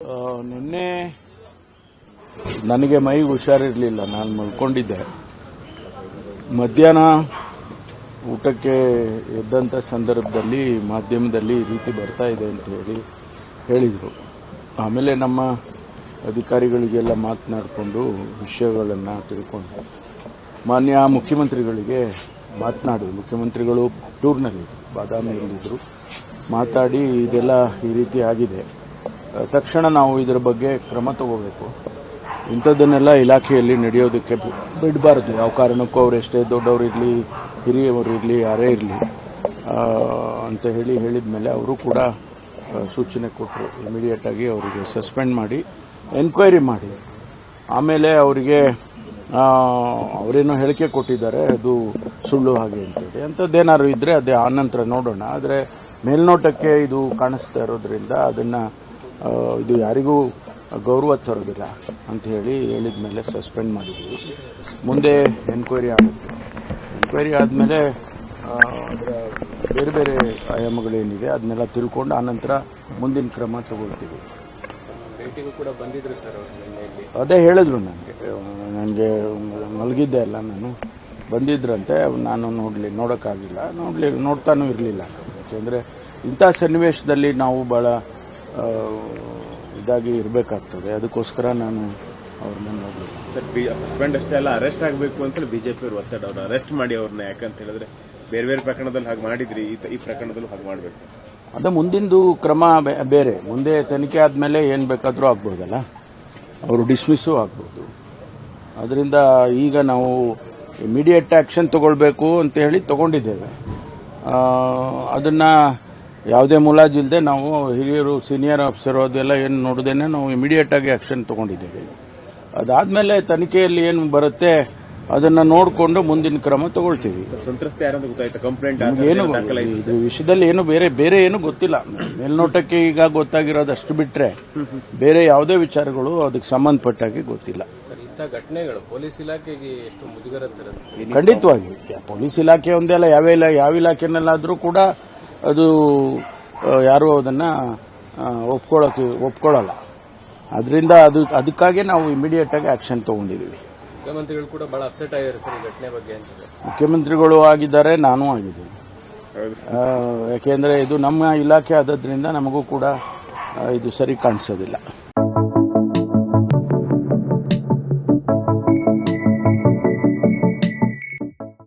ನಿನ್ನೆ ನನಗೆ ಮೈಗೆ ಹುಷಾರಿರಲಿಲ್ಲ, ನಾನು ಮಲ್ಕೊಂಡಿದ್ದೆ. ಮಧ್ಯಾಹ್ನ ಊಟಕ್ಕೆ ಎದ್ದಂಥ ಸಂದರ್ಭದಲ್ಲಿ ಮಾಧ್ಯಮದಲ್ಲಿ ಈ ರೀತಿ ಬರ್ತಾ ಇದೆ ಅಂತ ಹೇಳಿ ಹೇಳಿದರು. ಆಮೇಲೆ ನಮ್ಮ ಅಧಿಕಾರಿಗಳಿಗೆಲ್ಲ ಮಾತನಾಡಿಕೊಂಡು ವಿಷಯಗಳನ್ನು ತಿಳ್ಕೊಂಡು ಮಾನ್ಯ ಮುಖ್ಯಮಂತ್ರಿಗಳಿಗೆ ಮಾತನಾಡಿ, ಮುಖ್ಯಮಂತ್ರಿಗಳು ಟೂರ್ನಲ್ಲಿ ಬಾದಾಮಿಯಲ್ಲಿದ್ದರು ಮಾತಾಡಿ, ಇದೆಲ್ಲ ಈ ರೀತಿ ಆಗಿದೆ. ತಕ್ಷಣ ನಾವು ಇದರ ಬಗ್ಗೆ ಕ್ರಮ ತಗೋಬೇಕು. ಇಂಥದ್ದನ್ನೆಲ್ಲ ಇಲಾಖೆಯಲ್ಲಿ ನಡೆಯೋದಕ್ಕೆ ಬಿಡಬಾರ್ದು. ಯಾವ ಕಾರಣಕ್ಕೂ ಅವ್ರು ಎಷ್ಟೇ ದೊಡ್ಡವರು ಇರಲಿ, ಹಿರಿಯವರು ಇರಲಿ, ಯಾರೇ ಇರಲಿ ಅಂತ ಹೇಳಿ ಹೇಳಿದ ಮೇಲೆ ಅವರು ಕೂಡ ಸೂಚನೆ ಕೊಟ್ಟರು ಇಮಿಡಿಯೇಟ್ ಆಗಿ ಅವರಿಗೆ ಸಸ್ಪೆಂಡ್ ಮಾಡಿ ಎನ್ಕ್ವೈರಿ ಮಾಡಿ. ಆಮೇಲೆ ಅವರಿಗೆ ಅವರೇನೋ ಹೇಳಿಕೆ ಕೊಟ್ಟಿದ್ದಾರೆ, ಅದು ಸುಳ್ಳು ಹಾಗೆ ಅಂತೇಳಿ ಅಂಥದ್ದೇನಾದ್ರು ಇದ್ರೆ ಅದೇ ಆನಂತರ ನೋಡೋಣ. ಆದರೆ ಮೇಲ್ನೋಟಕ್ಕೆ ಇದು ಕಾಣಿಸ್ತಾ ಇರೋದ್ರಿಂದ ಅದನ್ನ ಇದು ಯಾರಿಗೂ ಗೌರವ ತರೋದಿಲ್ಲ ಅಂತ ಹೇಳಿ ಹೇಳಿದ ಮೇಲೆ ಸಸ್ಪೆಂಡ್ ಮಾಡಿದ್ವಿ. ಮುಂದೆ ಎನ್ಕ್ವೈರಿ ಆಗುತ್ತೆ. ಎನ್ಕ್ವೈರಿ ಆದಮೇಲೆ ಅದರ ಬೇರೆ ಬೇರೆ ಆಯಾಮಗಳೇನಿದೆ ಅದನ್ನೆಲ್ಲ ತಿಳ್ಕೊಂಡು ಆನಂತರ ಮುಂದಿನ ಕ್ರಮ ತಗೊಳ್ತೀವಿ. ಕೂಡ ಬಂದಿದ್ರು ಸರ್ ಅದೇ ಹೇಳಿದ್ರು ನನಗೆ. ನನಗೆ ಮಲಗಿದ್ದೆ ಅಲ್ಲ ನಾನು. ಬಂದಿದ್ರಂತೆ ನಾನು ನೋಡಲಿ ನೋಡೋಕ್ಕಾಗಿಲ್ಲ. ನೋಡಲಿ ನೋಡ್ತಾನೂ ಇರಲಿಲ್ಲ. ಯಾಕೆಂದರೆ ಇಂಥ ಸನ್ನಿವೇಶದಲ್ಲಿ ನಾವು ಭಾಳ ಇದಾಗಿ ಇರಬೇಕಾಗ್ತದೆ. ಅದಕ್ಕೋಸ್ಕರ ನಾನು ಅವ್ರನ್ನ ನೋಡಲಿಲ್ಲ ಹಸ್ಬೆಂಡ್ ಅಷ್ಟೇ ಅಲ್ಲ ಅರೆಸ್ಟ್ ಆಗಬೇಕು ಅಂತ ಬಿಜೆಪಿ ಅವರು ಒತ್ತಡ ಅವ್ರು ಅರೆಸ್ಟ್ ಮಾಡಿ ಅವ್ರನ್ನ ಯಾಕಂತ ಹೇಳಿದ್ರೆ ಬೇರೆ ಬೇರೆ ಪ್ರಕರಣದಲ್ಲಿ ಹಾಗೆ ಮಾಡಿದ್ರಿ ಈ ಪ್ರಕರಣದಲ್ಲೂ ಹಾಗೆ ಮಾಡಬೇಕು. ಅದು ಮುಂದಿಂದು ಕ್ರಮ ಬೇರೆ. ಮುಂದೆ ತನಿಖೆ ಆದಮೇಲೆ ಏನು ಬೇಕಾದರೂ ಆಗ್ಬೋದಲ್ಲ? ಅವರು ಡಿಸ್ಮಿಸ್ಸು ಆಗ್ಬೋದು. ಅದರಿಂದ ಈಗ ನಾವು ಇಮಿಡಿಯೇಟ್ ಆಕ್ಷನ್ ತಗೊಳ್ಬೇಕು ಅಂತ ಹೇಳಿ ತಗೊಂಡಿದ್ದೇವೆ. ಅದನ್ನ ಯಾವುದೇ ಮುಲಾಜಿಲ್ಲದೆ ನಾವು ಹಿರಿಯರು ಸೀನಿಯರ್ ಆಫೀಸರ್ ಅದೆಲ್ಲ ಏನು ನೋಡದೇನೆ ನಾವು ಇಮಿಡಿಯೇಟ್ ಆಗಿ ಆಕ್ಷನ್ ತಗೊಂಡಿದ್ದೇವೆ. ಅದಾದ್ಮೇಲೆ ತನಿಖೆಯಲ್ಲಿ ಏನು ಬರುತ್ತೆ ಅದನ್ನ ನೋಡಿಕೊಂಡು ಮುಂದಿನ ಕ್ರಮ ತಗೊಳ್ತೀವಿ. ಸಂತ್ರಸ್ತ ಯಾರಂತ ಗೊತ್ತಾಯ್ತು? ಕಂಪ್ಲೇಂಟ್ ಏನು ಇದು ವಿಷಯದಲ್ಲಿ ಏನು ಬೇರೆ ಬೇರೆ ಏನು ಗೊತ್ತಿಲ್ಲ. ಮೇಲ್ನೋಟಕ್ಕೆ ಈಗ ಗೊತ್ತಾಗಿರೋದು ಅಷ್ಟು ಬಿಟ್ರೆ ಬೇರೆ ಯಾವುದೇ ವಿಚಾರಗಳು ಅದಕ್ಕೆ ಸಂಬಂಧಪಟ್ಟಾಗಿ ಗೊತ್ತಿಲ್ಲ. ಘಟನೆಗಳು ಪೊಲೀಸ್ ಇಲಾಖೆಗೆ ಎಷ್ಟು ಮುಜುಗರ ತರುತ್ತೆ ಖಂಡಿತವಾಗಿ. ಪೊಲೀಸ್ ಇಲಾಖೆ ಒಂದೇ ಅಲ್ಲ ಯಾವ ಯಾವ ಇಲಾಖೆನಲ್ಲಾದರೂ ಕೂಡ ಅದು ಯಾರು ಅದನ್ನ ಒಪ್ಕೊಳ್ಳೋಕೆ ಒಪ್ಕೊಳ್ಳಲ್ಲ ಅದರಿಂದ ಅದು ಅದಕ್ಕಾಗಿ ನಾವು ಇಮಿಡಿಯೇಟ್ ಆಗಿ ಆಕ್ಷನ್ ತಗೊಂಡಿದ್ದೀವಿ ಮುಖ್ಯಮಂತ್ರಿಗಳು ಕೂಡ ಬಹಳ ಅಪ್ಸೆಟ್ ಆಗಿದ್ದಾರೆ ಸರ್ ಈ ಘಟನೆ ಬಗ್ಗೆ ಅಂತ ಮುಖ್ಯಮಂತ್ರಿಗಳು ಆಗಿದ್ದಾರೆ ನಾನೂ ಆಗಿದ್ದೀನಿ. ಯಾಕೆಂದರೆ ಯಾಕೆಂದ್ರೆ ಇದು ನಮ್ಮ ಇಲಾಖೆ ಆದದ್ರಿಂದ ನಮಗೂ ಕೂಡ ಇದು ಸರಿ ಕಾಣಿಸೋದಿಲ್ಲ.